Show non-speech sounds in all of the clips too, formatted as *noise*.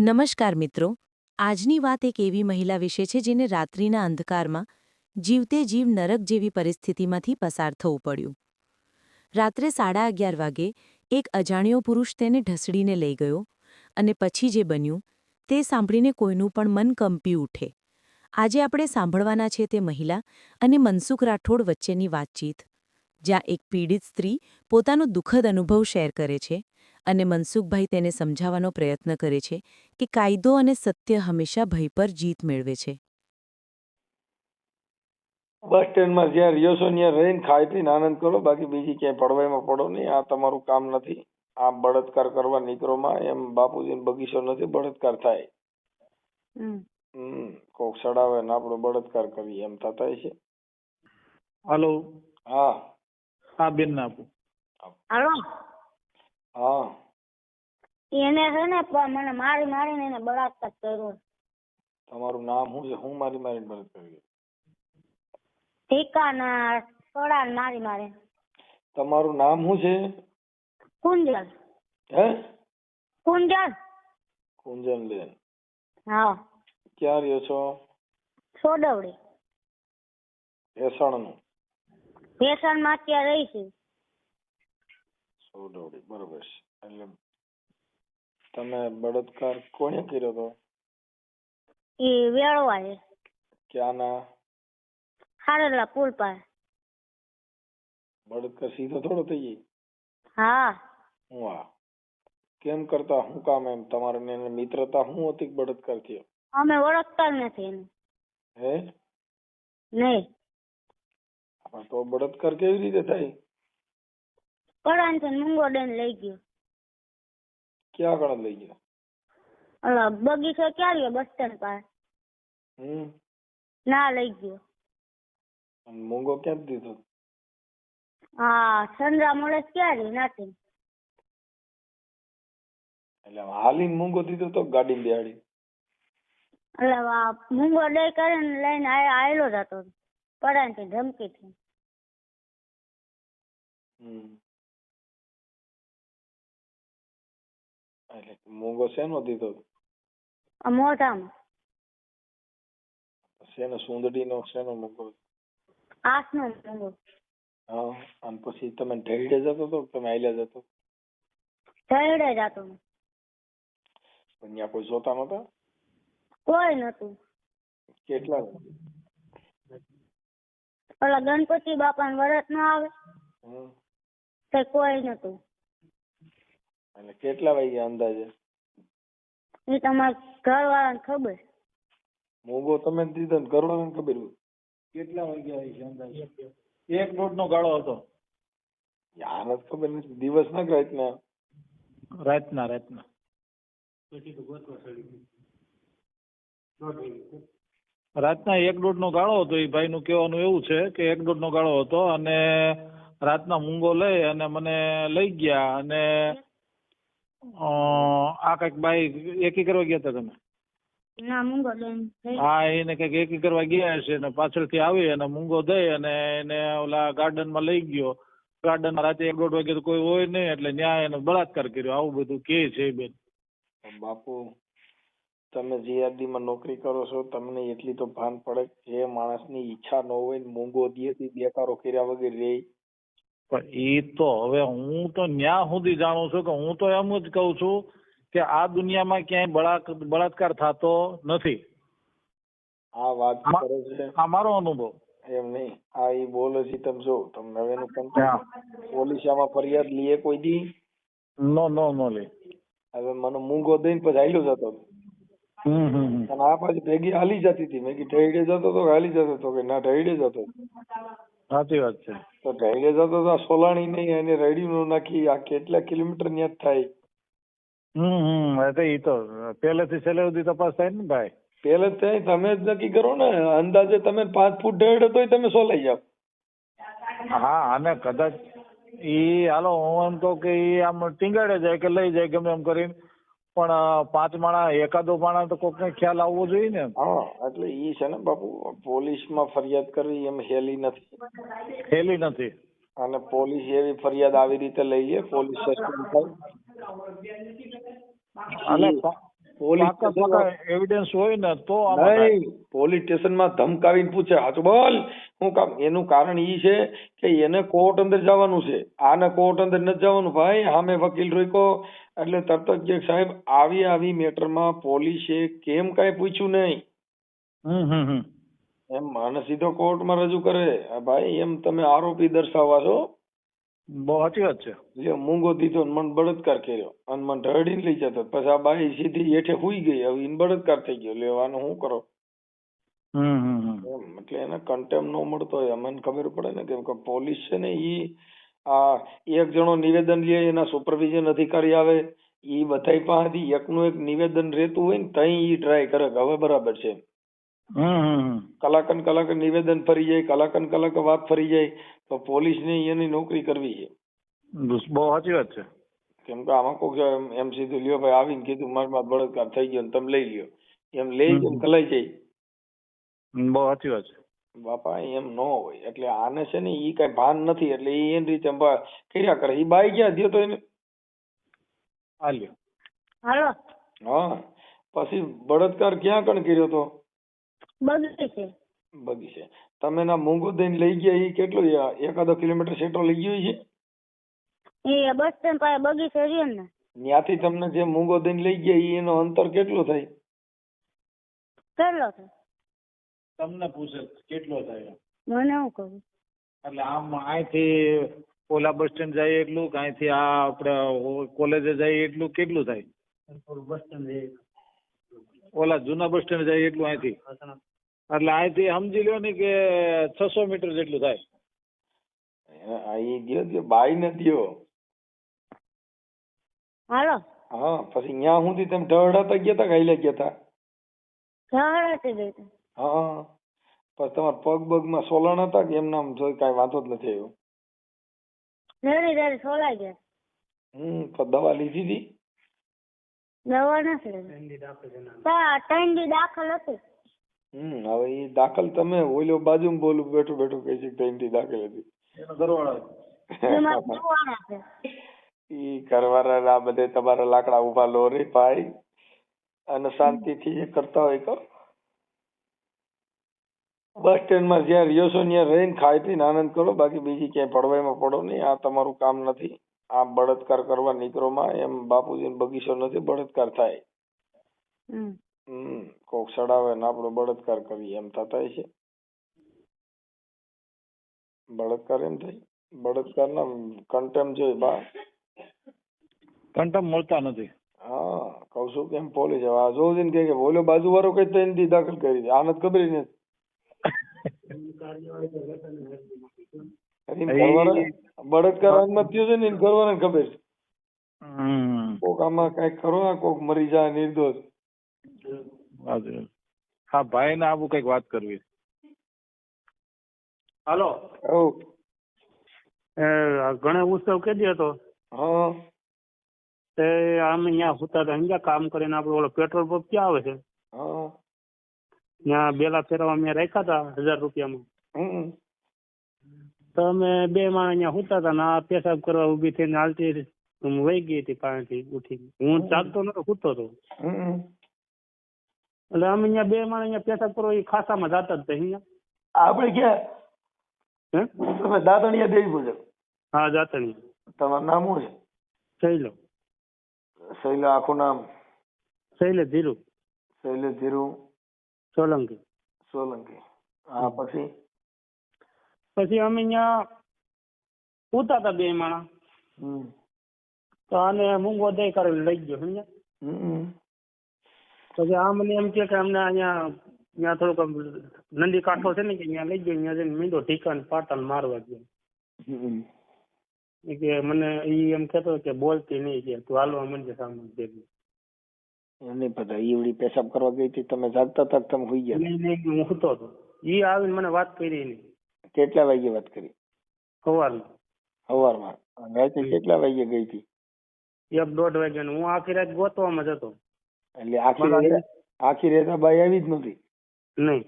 નમસ્કાર મિત્રો. આજની વાત એક એવી મહિલા વિશે છે જેને રાત્રિના અંધકારમાં જીવતે જીવ નરક જેવી પરિસ્થિતિમાંથી પસાર થવું પડ્યું. રાત્રે સાડા અગિયાર વાગે એક અજાણ્યો પુરુષ તેને ઢસડીને લઈ ગયો અને પછી જે બન્યું તે સાંભળીને કોઈનું પણ મન કંપી ઉઠે. આજે આપણે સાંભળવાના છે તે મહિલા અને મનસુખ રાઠોડ વચ્ચેની વાતચીત, જ્યાં એક પીડિત સ્ત્રી પોતાનો દુઃખદ અનુભવ શેર કરે છે અને મનસુખભાઈ તેને સમજાવવાનો પ્રયત્ન કરે છે કે કાયદો અને સત્ય હંમેશા ભય પર જીત મેળવે છે. બસ સ્ટેન્ડમાં જ્યાં રહ્યો છો ત્યાં રહીને ખાઈ પીને આનંદ કરો બાકી બીજી ક્યાંય પડવાઈમાં પડો નહીં. આ તમારું કામ નથી. આ બળાત્કાર કરવા નીકળોમાં એમ બાપુજીનો બગીચો નથી બળાત્કાર થાય. કોક સડાવે ને આપણો બળાત્કાર કરીએ એમ થતા છે. હાલો. હા. હા બેન આપો આપું. હાલો. હા. એને છે ને મને મારી મારીને એને બળાત્કાર કર્યો. તમારું નામ શું છે? હું મારી મારીને બળાત્કાર કર્યો? ઠીકાના સોડા મારી મારે તમારું નામ શું છે? કુંજલ. હે? કુંજલ. બેન. હા. ક્યાં રહ્યો છો? સોડવડી ભેસાણનું. ભેસણમાં અત્યારે રહી છે. સોડવડી બરોબર છે. એટલે તમે બળાત્કાર કોને કર્યો હતો? એ વેળવાએ ક્યાંના? હારેલા પુલ પર. બળાત્કાર સીધો થોડો થઈ ગઈ હા. વાહ. કેમ કરતા હું કામ એમ? તમારે ને એની મિત્રતા હું હતી કે બળાત્કાર થયો? અમે ઓળખતા જ નથી એને હે? નહીં. પણ તો બળાત્કાર કેવી રીતે થાય? કડાન છે મૂંગો દઈને લઈ ગયો. ક્યાં આગળ લઈ ગયા? ઓલો બગીચો ક્યાં રહ્યો? બસ સ્ટેન્ડ પાસે. હમ. ના લઈ ગયો. મૂંગો ક્યાં દીધો? હા સંદ્રા મોડેસ ક્યાં રહ્યો નાથી. એટલે હાલીને મૂંગો દીધો તો ગાડી બેહાડી. એટલે મૂંગો દઈ કરીને લઈને આવેલો જતો જ હતો. થી ધમકી થી. હમ. એટલે મૂંગો શેનો દીધો આ મોઢામાં શેનો સુંદડીનો શેનો મોંઘો આસનો મોંઘો હા અને પછી તમે ઢેરડે જતો તો તમે આઈલા જતો જયડે જતો પણ ત્યાં કોઈ જોતા નતા કોઈ નતું કેટલા ઓલા ગણપતિ બાપા વરત નો આવે તે કોઈ નતું એટલે કેટલા વાગ્યા અંદાજે? એ તમારા ઘર વાળાને ખબર. મૂંગો તમે જ દીધો ને ઘરવાળાને ખબર હોય. કેટલા વાગ્યા છે અંદાજે? એક દોઢ નો ગાળો હતો. યાર જ ખબર નથી. દિવસ ના કે રાતના? રાતના રાતના. રાતના એક દોઢ નો ગાળો હતો. એ ભાઈ નું કહેવાનું એવું છે કે એક દોઢ નો ગાળો હતો અને રાતના મૂંગો લઈ અને મને લઈ ગયા અને આ કંઈક ભાઈ એકી કરવા ગયા હતા તમે. હા? એને કંઈક એકી કરવા ગયા હશે ને પાછળથી આવી અને મૂંગો દઈ અને એને ઓલા ગાર્ડનમાં લઈ ગયો. ગાર્ડનમાં રાતે એક દોઢ વાગે તો કોઈ હોય નહીં એટલે ન્યાય એને બળાત્કાર કર્યો. આવું બધું કે છે બેન. બાપુ તમે જીઆરડી માં નોકરી કરો છો તમને એટલી તો ભાન પડે જે માણસની ઈચ્છા ન હોય ને મૂંગો દિયેથી બેકારો કર્યા વગર રે. પણ એ તો હવે હું તો ન્યા સુધી જાણું છું કે હું તો એમ જ કહું છું કે આ દુનિયામાં ક્યાંય બળાત્કાર થતો નથી આ વાત કરે છે આ મારો અનુભવ એમ નહીં આ એ બોલે છે તમે જો તમને હવે એનું કંટાળો. હા. પોલીસ ફરિયાદ લીએ કોઈ દી નો નો નો લે હવે મને મૂંગો દઈને પછી હાલ્યો જતો. અને આ પાછી ભેગી હાલી જતી હતી મેં કીધું ઢેરડે જતો તો કે હાલી જતો તો કે ના ઢેરડે જતો. સાચી વાત છે. તો ઢેરડે જતો તો સોલાણી નહીં એને રેડિયું નાખી આ કેટલા કિલોમીટર ન્યા થાય? હમ હમ તો ઈ તો પહેલેથી છેલ્લે સુધી તપાસ થાય ને ભાઈ. પહેલે ત્યાં તમે જ નક્કી કરો ને અંદાજે તમે પાંચ ફૂટ ઢેરડે તોય તમે સોલાઈ જાવ હા અને કદાચ ઈ હાલો હું એમ કહું કે ઈ આમ ટીંગાડે જાય કે લઈ જાય ગમે એમ કરીને પણ પાંચ માણા એકાદો માણા તો કોકને ખ્યાલ આવવો જોઈએ ને હા એટલે ઈ છે ને બાપુ પોલીસમાં ફરિયાદ કરવી એમ હેલી નથી. હેલી નથી. અને પોલીસ એવી ફરિયાદ આવી રીતે લઈ લે પોલીસ સસ્પેન્ડ થાય. અને પોલીસ એવિડન્સ હોય ને તો નહીં. પોલીસ સ્ટેશનમાં ધમકાવીને પૂછે હાચું બોલ? હું કામ એનું કારણ ઈ છે કે એને કોર્ટ અંદર જવાનું છે. આને કોર્ટ અંદર નથી જવાનું. ભાઈ સામે વકીલ રોકો એટલે તરત જ કે સાહેબ આવી આવી મેટરમાં પોલીસે કેમ કાંઈ પૂછ્યું નહીં? હમ હમ હમ. એમ માણસ સીધો કોર્ટમાં રજૂ કરે. ભાઈ એમ તમે આરોપી દર્શાવવા છો? બહુ સાચી વાત છે. લ્યો મૂંગો દીધો ને મને બળાત્કાર કર્યો અને મને ઢળીને લઈ જતો પછી આ બાઈ સીધી હેઠે હુઈ ગઈ હવે એને બળાત્કાર થઈ ગયો. લેવાનું શું કરો? હમ એટલે એને કન્ટેમ ન મળતો હોય. અમને ખબર પડે ને કેમ કે પોલીસ છે ને ઈ આ એક જણો નિવેદન લે એના સુપરવિઝન અધિકારી આવે ઈ બધાય પાસેથી એકનું એક નિવેદન રહેતું હોય ને તઈ ઈ ટ્રાય કરે કે હવે બરાબર છે હમ કલાક નિવેદન ફરી જાય કલાકન કલાક વાત ફરી જાય તો પોલીસને અહીંયાની નોકરી કરવી છે. બહુ સાચી વાત છે. કેમ કે આમાં કોક એમ એમ સીધું લ્યો ભાઈ આવીને કીધું મારા માં બળાત્કાર થઈ ગયો તમે લઈ લ્યો. એમ લઈ. જઈને કલાઈ જાય. બહુ સાચી વાત છે. બાપા એમ ન હોય. એટલે આને છે ને એ કઈ ભાન નથી એટલે એ એની રીતે કર્યા કરે. એ બાઈ ક્યાં દે તો એને? હાલ્યો. હાલો. હા. પછી બળાત્કાર ક્યાં કણ કર્યો તો? બગડી છે. બગીચે તમે ના મૂંગો દઈને લઈ ગયા એ કેટલું એકાદો કિલોમીટર સેટો લઈ ગયો છે? એ બસ સ્ટેન્ડ પાસે બગીચો રહ્યો ને. ત્યાંથી તમને જે મૂંગો દઈને લઈ ગયા એનો અંતર કેટલું થાય? કેટલો થાય? તમને પૂછે કેટલો થાય મને શું કહું? એટલે આમ અહીંથી ઓલા બસ સ્ટેન્ડ જાય એટલું કે અહીંથી આ આપણે કોલેજે જાય એટલું કેટલું થાય? ઓલા જૂના બસ સ્ટેન્ડ જાય એટલું અહીંથી? એટલે અહીંથી સમજી લ્યો ને કે છસો મીટર જેટલું થાય. અહીં ગયો ગયો બાઈ ને દ્યો હાલો. હા પછી ન્યા સુધી તમે ઢળાતા ગયા તા કાઈ ગયા તા ઝઘડાતી ગઈ તા. હા. પછી તમારા પગ બગમાં સોલણ હતા કે એમ નામ જોઈ કાંઈ વાંધો જ નથી આવ્યો? ધીરે ધીરે સોલાઈ ગયા. હમ તો દવા લીધી હતી દવા નથી ત્રણ દી દાખલ હતી. હમ હવે ઈ દાખલ તમે ઓલો બાજુમાં બોલું બેઠું બેઠું કહે છે કે ત્રણથી દાખલ હતી. એનો ઘરવાળો એમાં દવાના છે ઈ ઘરવાળા આ બધે તમારા લાકડા ઊભા લો રે ભાઈ. અને શાંતિથી એ કરતા હોય કરો. બસ સ્ટેન્ડમાં જ્યાં રહ્યો છો ત્યાં રહીને ખાઈ પીને આનંદ કરો. બાકી બીજી ક્યાંય પડવાયમાં પડો નહીં. આ તમારું કામ નથી. આ બળાત્કાર કરવા નીકળોમાં એમ બાપુજીનો બગીચો નથી બળાત્કાર થાય. હમ. કોક સડાવે ને આપણો બળાત્કાર કરીએ એમ થતા છે. બળાત્કાર એમ થાય? બળાત્કાર ના કન્ટેમ છે બા. કંટમ મળતા નથી. હા કઉ છું કેમ પોલીસ હવે આ જોવું ને કે બોલ્યો બાજુ વાળો કઈ ત્રણ દી દાખલ કરી દે. આને તો ખબર નથી. બળાત્કાર થયો છે ને એને ઘરવાળાને ખબર છે. કોક આમાં કંઈક કરો ને કોક મરી જાય નિર્દોષ. હા ભાઈ ને આવું કંઈક વાત કરવી. હાલો. ગણેશ ઉત્સવ હતો? હા. તે આમ અહીંયા હુતા હતા. અહીંયા કામ કરીને આપણે ઓલો પેટ્રોલ પંપ ક્યાં આવે છે? ત્યાં બેલા ફેરવા મેં રાખ્યા હતા હજાર રૂપિયામાં. તો અમે બે માણસ અહીંયા સુતા હતા ને આ પેશાબ કરવા ઊભી થઈને હાલતી વહી ગઈ હતી પાણીથી ઉઠી હું ચાલતો નતો સૂતો હતો એટલે અમે અહીંયા બે માણસ અહીંયા પેશાબ કરો એ ખાસામાં જતા જ અહીંયા. આપણે ક્યાં? તમે દાદણિયા દેવી પૂજક. હા જાતા તમારું નામ શું છે? શૈલો. શૈલો આખું નામ? શૈલે ધીરુ. શૈલે ધીરુ. સોલંકી. સોલંકી. હા પછી? પછી અમે અહીંયા ઉતા હતા બે માણા હમ. તો આને મૂંગો દઈ કરીને લઈ ગયો સમજ્યા? પછી આ મને એમ કે અમને અહીંયા ત્યાં થોડુંક નંદી કાંઠો છે ને કે ત્યાં લઈ ગયો ત્યાં જઈને મીંડો ઠીકાને પાટણ મારવા ગયો. એ કે મને ઈ એમ કહેતો કે બોલતી નહીં કે તું હાલવા મંડે સામે ભેગી. નહીં પતા ઈવડી પેશાબ કરવા ગઈ હતી તમે જાગતા તક તમે હોઈ ગયા? નહીં નહીં હું સૂતો હતો. ઈ આવીને મને વાત કરી નહીં કેટલા વાગ્યે વાત કરી? સવારમાં. સવારમાં. રાતે કેટલા વાગ્યે ગઈ હતી? એક દોઢ વાગે હું આખી રાત ગોતવામાં જ હતો. એટલે આખી આખી રેત બાઈ આવી જ નથી નહીં.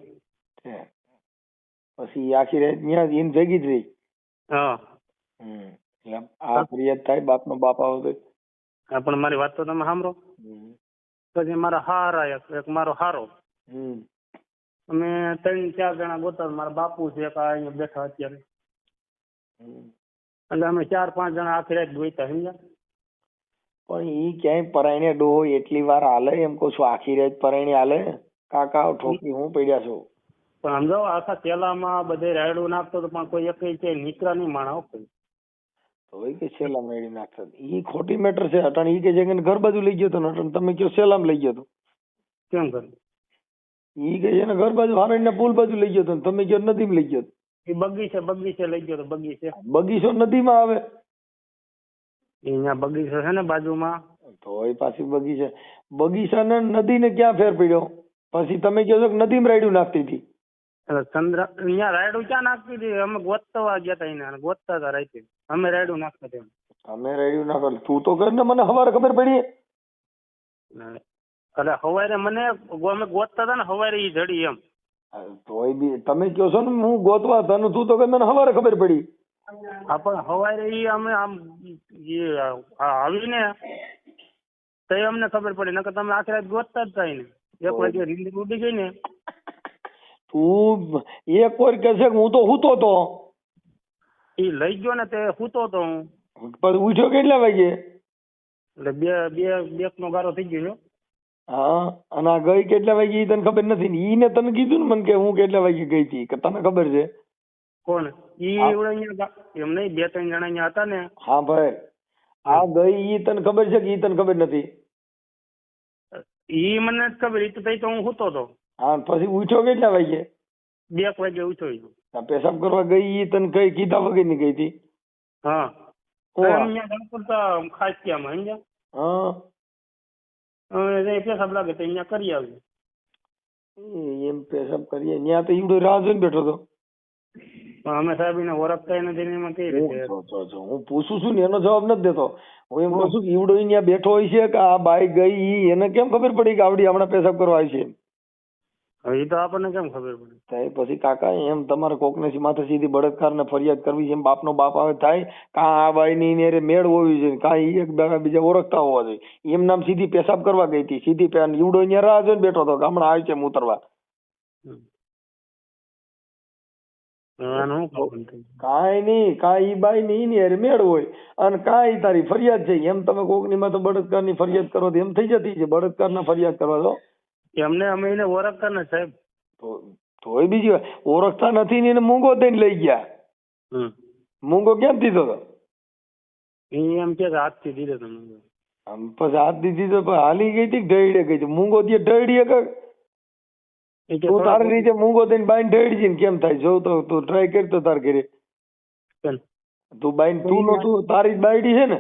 પછી આખી રેત ત્યાં જ ઈન ભેગી જ રહી. હા. હમ. એટલે આ ફરિયાદ થાય બાપનો બાપ આવે તો પણ મારી વાત તો તમે સાંભળો. પછી મારા હારા એક મારો હારો. હમ. અમે ત્રણ ચાર જણા ગોતા મારા બાપુ છે એક અહીંયા બેઠા અત્યારે. એટલે અમે ચાર પાંચ જણા આખી રાત ગોતા સમજ્યા? પણ ઈ ક્યાંય પરાયણે ડોહો એટલી વાર હાલે? એમ કહું છું આખી રાત પરાયણી હાલે? કાકા ઠોકી હું પડ્યા છો. પણ સમજો આખા કેલામાં બધે રાયડું નાખતો તો પણ કોઈ એક છે નીકળા નહીં માણા કોઈ. તો કે સેલામ રેડી નાખતા. ઈ ખોટી મેટર છે અટણ ઈ કે છે કે ઘર બાજુ લઈ ગયો તો ને અટાણ તમે કયો સેલામ લઈ ગયો તો? કેમ કરે ઈ કે છે ને ઘર બાજુ હારણના પુલ બાજુ લઈ ગયો તો તમે કયો નદીમાં લઈ ગયો. એ બગીચે બગીચે લઈ ગયો તો બગીચે. બગીચો નદીમાં આવે. એ અહીંયા બગીચો છે ને બાજુમાં. તો એ પાછી બગીચા બગીચાને નદીને ક્યાં ફેર પડ્યો? પછી તમે કહો છો કે નદીમાં રાયડું નાખતી હતી. એટલે ચંદ્ર અહીંયા રાયડું ક્યાં નાખતી હતી? અમે ગોતવા ગયા હતા એને ગોતતા હતા રાતે અમે રાયડું નાખતા હતા. અમે રાયડું નાખો તું તો કર ને મને હવારે ખબર પડી. એટલે હવારે મને અમે ગોતતા હતા ને હવારે ઈ જડી એમ. તોય બી તમે કહો છો ને હું ગોતવા હતા ને તું તો કે મને હવારે ખબર પડી. હા પણ હવારે ઈ અમે આમ આવીને તો અમને ખબર પડી. નકર તમે આખી રાત ગોતતા જ થાય ને એક વાગે રીંદ ઉડી ગઈ ને. તું એક વાર કહે છે હું તો સૂતો તો. એ લઈ ગયો ને તે સૂતો તો હું. પણ ઉઠ્યો કેટલા વાગે? એટલે બે બે બેક નો ગારો થઈ ગયો હા. અને આ ગઈ કેટલા વાગે એ તને ખબર નથી ને? ઈને તને કીધું ને મને કે હું કેટલા વાગે ગઈ હતી કે તને ખબર છે? કોણ? ઈ એવડે અહીંયા ગા- એમ નહીં બે ત્રણ જણા અહીંયા હતા ને. હા ભાઈ. આ ગઈ ઈ તને ખબર છે કે ઈ તને ખબર નથી? ઈ મને જ ખબર ઈ તો તઈ તો હું સૂતો તો. હા પછી ઉઠ્યો કેટલા વાગે? બે એક વાગે ઉઠ્યો. આ પેશાબ કરવા ગઈ ઈ તને કઈ કીધા વગરની ગઈ હતી હા. ખાસ ત્યાં સમજ્યા હા. પેશાબ લાગે તો અહીંયા કરી આવ્યું એમ પેશાબ કરીએ. ત્યાં તો ઈવડો રાહ જોઈને બેઠો હતો પણ અમે સાહેબ એને ઓળખતા નથી ને એમાં કઈ રીતે? હું પૂછું છું ને એનો જવાબ નથી દેતો. હું એમ કહું છું કે ઈવડો અહીંયા બેઠો હોય છે કે આ બાઈ ગઈ ઈ એને કેમ ખબર પડી કે આવડી હમણાં પેશાબ કરવા આવી છે હવે ઈ તો આપણને કેમ ખબર પડી? તો પછી કાકા એમ તમારે કોકને માથે સીધી બળાત્કાર ને ફરિયાદ કરવી છે એમ બાપનો બાપ આવે થાય કાં આ બાઈ ની મેળ હોવી જોઈએ કાં ઈ એક બીજા ઓળખતા હોવા જોઈએ. એમ નામ સીધી પેશાબ કરવા ગઈ હતી. સીધી ઈવડો અહીંયા રાહ જોઈને બેઠો હતો કે હમણાં આવી છે ઉતરવા. કાંઈ નહીં કાંઈ બાઈ ની ની હારે મેળ હોય અને કાંઈ તારી ફરિયાદ છે. એમ તમે કોકની માં તો બળાત્કારની ફરિયાદ કરો તો એમ થઈ જતી છે. બળાત્કાર ના ફરિયાદ કરવા તો. એમને અમે એને ઓળખતા ને સાહેબ. તો તોય બીજી વાત. ઓળખતા નથી ને એને મૂંગો દઈને લઈ ગયા. મૂંગો કેમ દીધો તો એમ કે હાથથી દીધો તમે આમ પછી હાથ દીધી તો હાલી ગઈ હતી ઢળીએ ગઈ મૂંગો દે ઢળીએ કઈ તું તારી રીતે મૂંગો થઈને બાઈન છે ને કેમ થાય? જો તો તું ટ્રાય કરતો તાર ઘરે. તું બાઈન તું નો તું તારી જ બાયડી છે ને?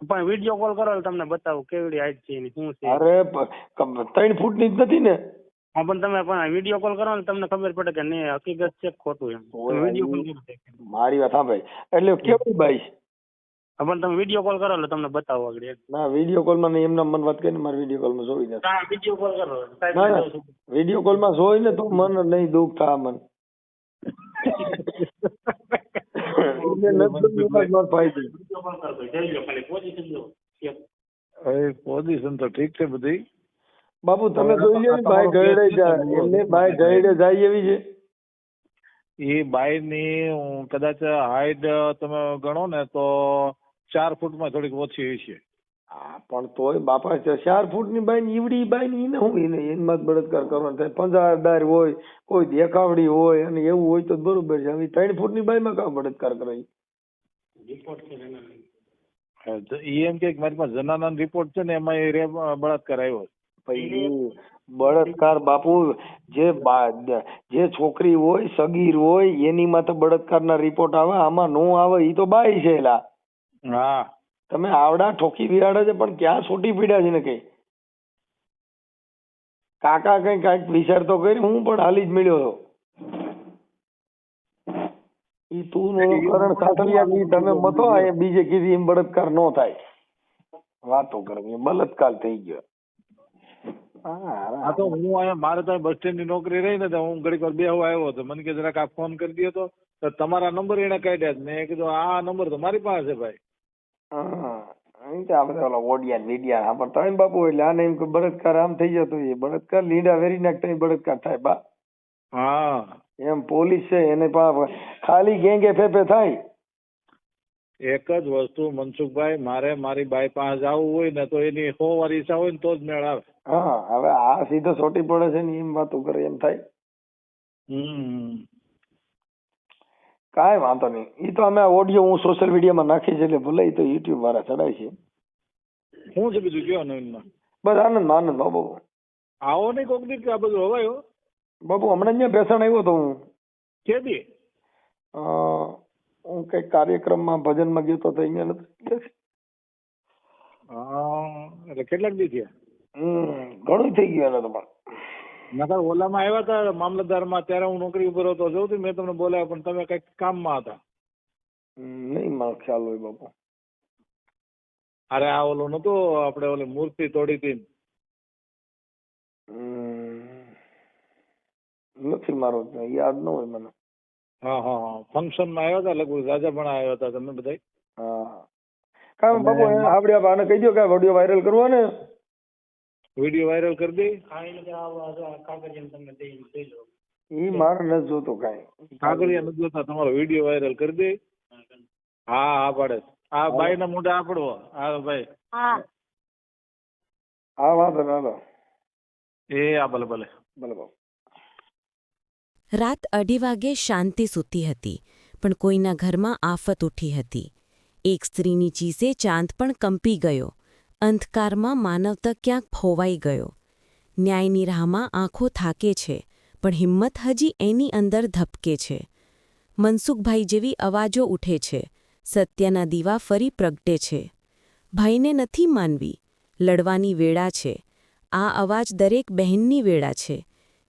પણ વીડિયો કોલ કરો તમને બતાવું કેવડી હાઈટ છે એની શું છે? અરે ત્રણ ફૂટની જ નથી ને? હા પણ તમે પણ વીડિયો કોલ કરો ને તમને ખબર પડે કે નહીં હકીકત છે ખોટું એમ. વીડિયો કોલ કરો. મારી વાત સાંભળ. એટલે કેવડી બાઈ? છે? પણ તમે વીડિયો કોલ કરો એટલે તમને બતાવો આગળ ના વીડિયો કોલમાં નહીં એમના મન વાત કરીને મારે વીડિયો કોલમાં જોઈ હા વીડિયો કોલ કરો. સાહેબ. વીડિયો કોલમાં જોઈ ને તો મન નહીં દુઃખ થાય *laughs* મન. કોલ પોઝિશન તો ઠીક છે બધી. બાપુ તમે જોઈ લો ને બાઈ ગયડે જાય. એમને બાય ગયડે જાય એવી છે. એ બાયની કદાચ હાઈટ તમે ગણો ને તો ચાર ફૂટમાં થોડીક ઓછી હશે હા પણ તોય બાપા છે ચાર ફૂટની બાઈ ઈવડી બાઈ ને હું એને એનમાં જ બળાત્કાર કરવાનો થાય. પંજાદાર હોય કોઈ દેખાવડી હોય અને એવું હોય તો બરોબર છે. હવે ત્રણ ફૂટની બાઈમાં કાં બળાત્કાર કરે? Report છે એના. હા, તો ઈ એમ કે મારી પાસે જનાના રિપોર્ટ છે ને એમાં એ રેપ બળાત્કાર આવ્યો. પછી બળાત્કાર બાપુ જે બા- જે છોકરી હોય સગીર હોય એની માથે બળાત્કારના રિપોર્ટ આવે આમાં નો આવે એ તો બાઈ છે એલા. હા. તમે આવડા, ઠોકી બિરાડે છે, પણ ક્યાં છોટી પીડ્યા છે ને કઈ કાકા કઈ કાંઈક વિચાર તો કરી, હું પણ હાલી જ મળ્યો હતો. ઈ તું કરણ સાતરિયા ની તમે મતો, આ બીજે કીધી એમ બળાત્કાર નો થાય. વાતો કરવી બળાત્કાર થઈ ગયો. હા તો હું અહીંયા, મારે તો બસ સ્ટેન્ડની નોકરી રહી ને, તો હું ઘડીક વાર બેહવા આવ્યો હતો. મને કે જરાક આ ફોન કરી દો તો. તમારા નંબર એને કાઢ્યા મેં કીધું, આ નંબર તો મારી પાસે ભાઈ. હા તો ઓલા ઓડિયા ને મીડિયા હા ત્રણ બાપુ એટલે આને એમ કે બળાત્કાર આમ થઈ જતો એ બળાત્કાર લીંડા વેરી નાખતા બળાત્કાર થાય બા. હા. એમ પોલીસ છે એને ખાલી ગેંગે ફેફે થાય. એક જ વસ્તુ મનસુખભાઈ મારે મારી બાઈ પાસે જવું હોય ને તો એની સો વાર ઈચ્છા હોય ને તો જ મેળ આવે. હા હવે આ સીધો સોટી પડે છે ને એમ વાતો કરે એમ થાય. હમ. કાંઈ વાંધો નહીં. એ તો અમે ઓડિયો હું સોશિયલ મીડિયામાં નાખી છે એટલે ભલે એ તો યુટ્યુબ વાળા ચડાય છે. શું છે બીજું કયો નવીનમાં? બસ આનંદ આનંદ બાબુ. આવો નહીં કોક દી આ બધું હવાયો બાબુ હમણાં જ બેસણ આવ્યો તો હું. કે દી? હું કંઈક કાર્યક્રમમાં ભજનમાં ગયો તો અહીંયા નથી એટલે કેટલાક દી થયા? હમ ઘણું થઈ ગયું એને તો પણ. નકર ઓલામાં આવ્યા હતા મામલતદારમાં ત્યારે હું નોકરી ઉપર હતો. સૌથી મેં તમને બોલાવ્યો પણ તમે કંઈક કામમાં હતા. નહીં મારો ખ્યાલ હોય બાપુ. અરે આ ઓલો નતો આપણે ઓલી મૂર્તિ તોડી હતી. નથી મારો યાદ ન હોય મને. હા હા હા. ફંક્શનમાં આવ્યા હતા લગભગ રાજા પણ આવ્યા હતા તમે બધા હા કાંઈ બાપુ આપડે આને કહી દો કે વીડિયો વાયરલ કરવો ને. વીડિયો વાયરલ કરી દઈ ઈ મારે ન જોતો કાઈ. કાગળિયા ન જોતા તમારો વીડિયો વાયરલ કરી દે. હા હા પાડે. આ ભાઈ ના મોઢે આપડવો હા ભાઈ. હા. હા વાંધો ના એ આ ભલે ભલે. ભલે રાત અઢી વાગે શાંતિ સૂતી હતી પણ કોઈના ઘરમાં આફત ઉઠી હતી. એક સ્ત્રીની ચીસે ચાંદ પણ કંપી ગયો. અંધકારમાં માનવતા ક્યાંક ફોવાઈ ગયો. ન્યાયની રાહમાં આંખો થાકે છે, પણ હિંમત હજી એની અંદર ધબકે છે. મનસુખભાઈ જેવી અવાજો ઉઠે છે, સત્યના દીવા ફરી પ્રગટે છે. ભાઈને નથી માનવી, લડવાની વેળા છે. આ અવાજ દરેક બહેનની વેળા છે.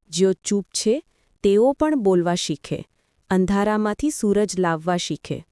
જેઓ ચૂપ છે, તેઓ પણ બોલવા શીખે, અંધારામાંથી સૂરજ લાવવા શીખે.